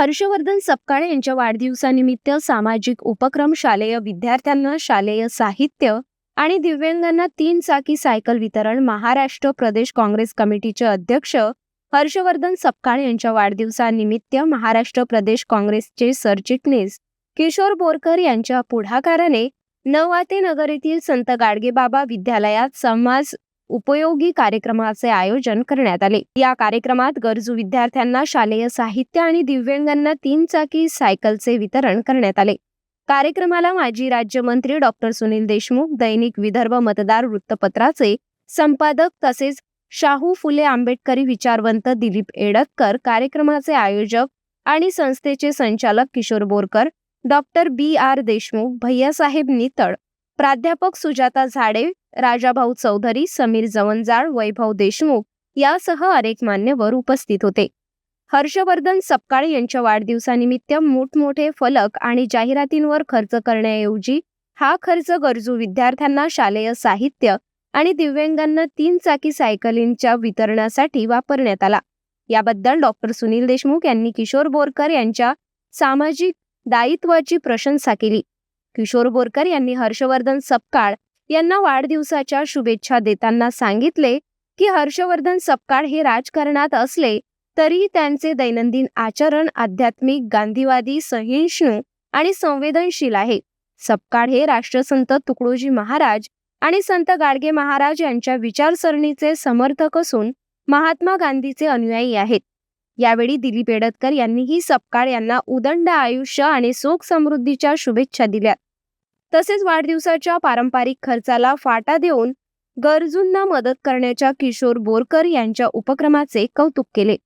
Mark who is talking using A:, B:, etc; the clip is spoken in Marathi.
A: हर्षवर्धन सपकाळे यांच्या वाढदिवसानिमित्त सामाजिक उपक्रम शालेय विद्यार्थ्यांना शालेय साहित्य आणि दिव्यांगांना तीन चाकी सायकल वितरण महाराष्ट्र प्रदेश काँग्रेस कमिटीचे अध्यक्ष हर्षवर्धन सपकाळे यांच्या वाढदिवसानिमित्त महाराष्ट्र प्रदेश काँग्रेसचे सरचिटणीस किशोर बोरकर यांच्या पुढाकाराने नवाते नगर येथील संत गाडगेबाबा विद्यालयात समाज उपयोगी कार्यक्रमाचे आयोजन करण्यात आले. या कार्यक्रमात गरजू विद्यार्थ्यांना शालेय साहित्य आणि दिव्यांगांना तीन चाकी सायकलचे वितरण करण्यात आले. कार्यक्रमाला माजी राज्यमंत्री डॉक्टर सुनील देशमुख दैनिक विदर्भ मतदार वृत्तपत्राचे संपादक तसेच शाहू फुले आंबेडकरी विचारवंत दिलीप एडतकर कार्यक्रमाचे आयोजक आणि संस्थेचे संचालक Kishore Borkar doctor B. R. Deshmukh Bhaiyasaheb Nital प्राध्यापक सुजाता झाडे राजाभाऊ चौधरी समीर जवंजाळ वैभव देशमुख यासह अनेक मान्यवर उपस्थित होते. हर्षवर्धन सपकाळ यांच्या वाढदिवसानिमित्त मोठमोठे फलक आणि जाहिरातींवर खर्च करण्याऐवजी हा खर्च गरजू विद्यार्थ्यांना शालेय साहित्य आणि दिव्यांगांना तीन चाकी सायकलींच्या वितरणासाठी वापरण्यात आला. याबद्दल डॉक्टर सुनील देशमुख यांनी किशोर बोरकर यांच्या सामाजिक दायित्वाची प्रशंसा केली. किशोर बोरकर यांनी हर्षवर्धन सपकाळ यांना वाढदिवसाच्या शुभेच्छा देताना सांगितले की हर्षवर्धन सपकाळ हे राजकारणात असले तरी त्यांचे दैनंदिन आचरण आध्यात्मिक गांधीवादी सहिष्णू आणि संवेदनशील आहे. सपकाळ हे राष्ट्रसंत तुकडोजी महाराज आणि संत गाडगे महाराज यांच्या विचारसरणीचे समर्थक असून महात्मा गांधीचे अनुयायी आहेत. यावेळी दिलीप एडतकर यांनीही सपकाळ यांना उदंड आयुष्य आणि सुख समृद्धीच्या शुभेच्छा दिल्या. तसेच वाढदिवसाच्या पारंपरिक खर्चाला फाटा देऊन गरजूंना मदत करण्याच्या किशोर बोरकर यांच्या उपक्रमाचे कौतुक केले.